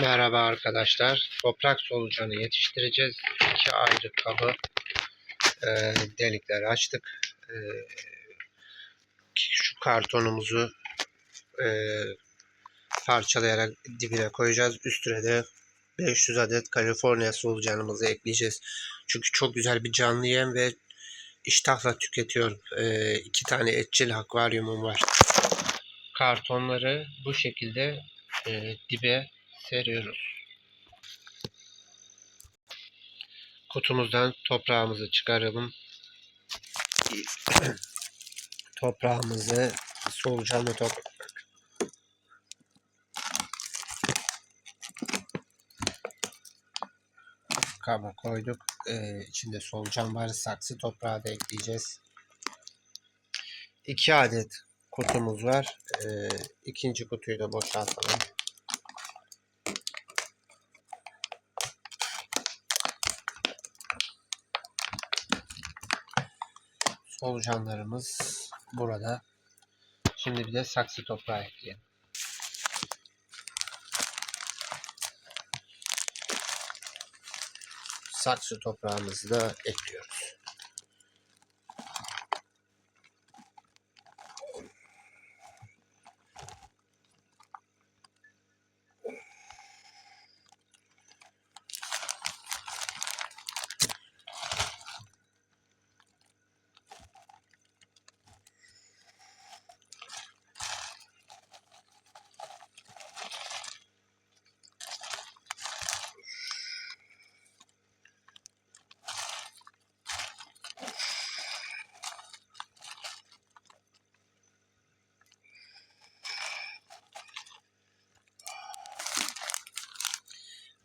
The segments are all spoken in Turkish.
Merhaba arkadaşlar. Toprak solucanı yetiştireceğiz. İki ayrı kabı e, delikler açtık. E, şu kartonumuzu e, parçalayarak dibine koyacağız. Üstüne de 500 adet Kaliforniya solucanımızı ekleyeceğiz. Çünkü çok güzel bir canlı yem ve iştahla tüketiyorum. E, iki tane etçil akvaryumum var. Kartonları bu şekilde e, dibe seriyoruz. Kutumuzdan toprağımızı çıkaralım. toprağımızı solucanlı toprak kaba koyduk. Ee, içinde solucan var. Saksı toprağı da ekleyeceğiz. 2 adet kutumuz var. Ee, ikinci kutuyu da boşaltalım. Solucanlarımız burada. Şimdi bir de saksı toprağı ekleyelim. Saksı toprağımızı da ekliyoruz.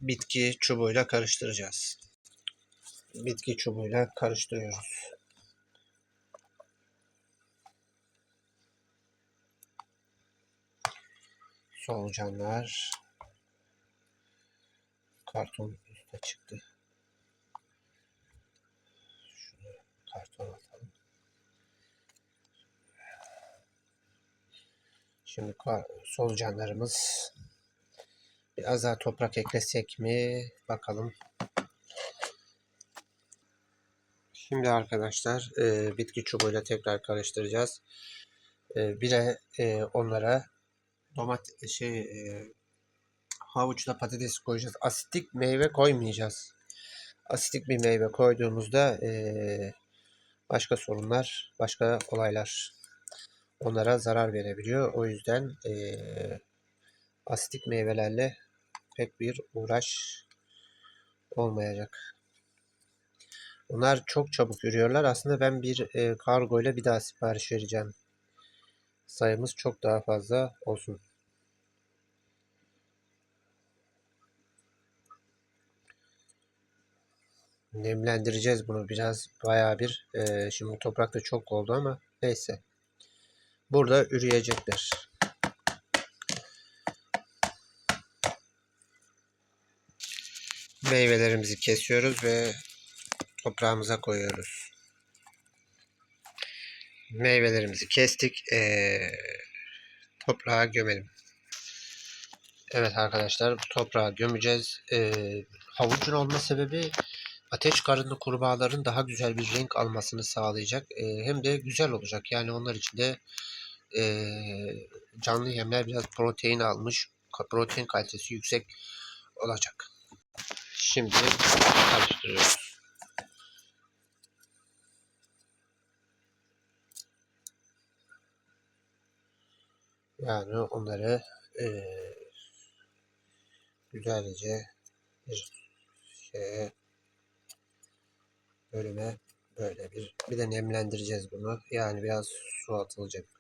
Bitki çubuğuyla karıştıracağız. Bitki çubuğuyla karıştırıyoruz. Solucanlar karton üstte çıktı. Şunu karton atalım. Şimdi solucanlarımız Biraz daha toprak eklesek mi? Bakalım. Şimdi arkadaşlar e, bitki çubuğuyla tekrar karıştıracağız. E, bir de e, onlara domat şey e, havuçla patates koyacağız. Asitik meyve koymayacağız. Asitik bir meyve koyduğumuzda e, başka sorunlar, başka olaylar onlara zarar verebiliyor. O yüzden e, asitik meyvelerle pek bir uğraş olmayacak. Bunlar çok çabuk yürüyorlar. Aslında ben bir e, kargo ile bir daha sipariş vereceğim. Sayımız çok daha fazla olsun. Nemlendireceğiz bunu biraz bayağı bir. E, şimdi toprakta çok oldu ama neyse. Burada üreyecekler. Meyvelerimizi kesiyoruz ve toprağımıza koyuyoruz. Meyvelerimizi kestik. Ee, toprağa gömelim. Evet arkadaşlar toprağa gömeceğiz. Ee, havucun olma sebebi ateş karınlı kurbağaların daha güzel bir renk almasını sağlayacak. Ee, hem de güzel olacak. Yani onlar için de e, canlı yemler biraz protein almış. Protein kalitesi yüksek olacak. Şimdi karıştırıyoruz. Yani onları e, güzelce bir şeye bölüme böyle bir bir de nemlendireceğiz bunu. Yani biraz su atılacak.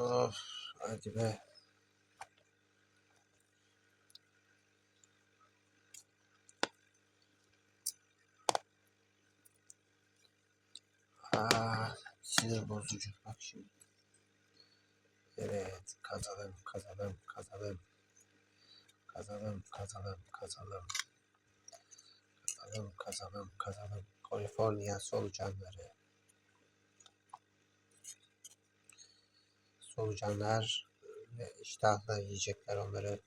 Of hadi be. Sinir bozucu bak şimdi. Evet kazalım kazalım kazalım. Kazalım, kazalım, kazalım. Kazalım, kazalım, kazalım. Kaliforniya solucanları. Solucanlar ve iştahla yiyecekler onları.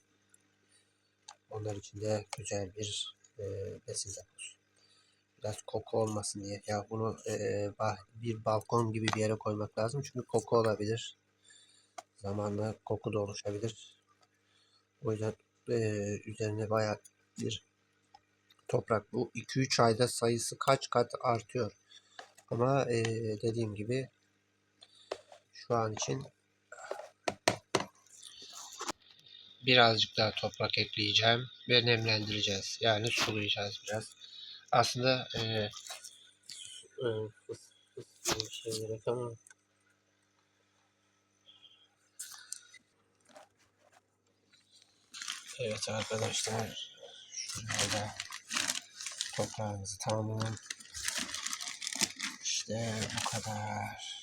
Onlar için de güzel bir e, besin deposu. Biraz koku olmasın diye. Ya bunu e, bir balkon gibi bir yere koymak lazım. Çünkü koku olabilir. Zamanla koku da oluşabilir. O yüzden e, üzerine bayağı bir toprak. Bu 2-3 ayda sayısı kaç kat artıyor. Ama e, dediğim gibi şu an için birazcık daha toprak ekleyeceğim ve nemlendireceğiz. Yani sulayacağız biraz. Aslında e, e, Evet arkadaşlar şuraya da toprağımızı tamamlayalım. İşte bu kadar.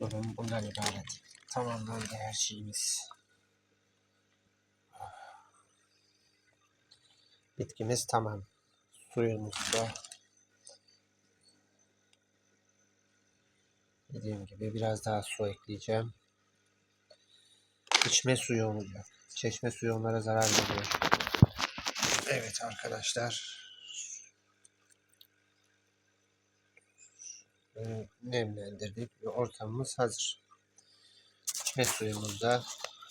Durum bundan ibaret. Tamamlandı her şeyimiz. Bitkimiz tamam. Suyumuz da dediğim gibi biraz daha su ekleyeceğim. İçme suyu olacak. Çeşme suyu onlara zarar veriyor. Evet arkadaşlar. Nemlendirdik ve ortamımız hazır. İçme suyumuzu da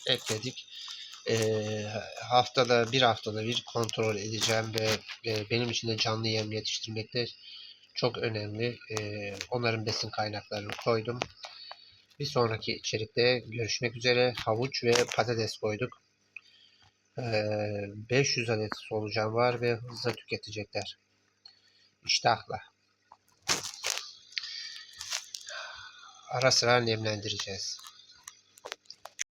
ekledik. Ee, haftada bir haftada bir kontrol edeceğim ve e, benim için de canlı yem yetiştirmekte çok önemli. Ee, onların besin kaynaklarını koydum. Bir sonraki içerikte görüşmek üzere. Havuç ve patates koyduk. Ee, 500 adet solucan var ve hızla tüketecekler. İştahla. Ara sıra nemlendireceğiz.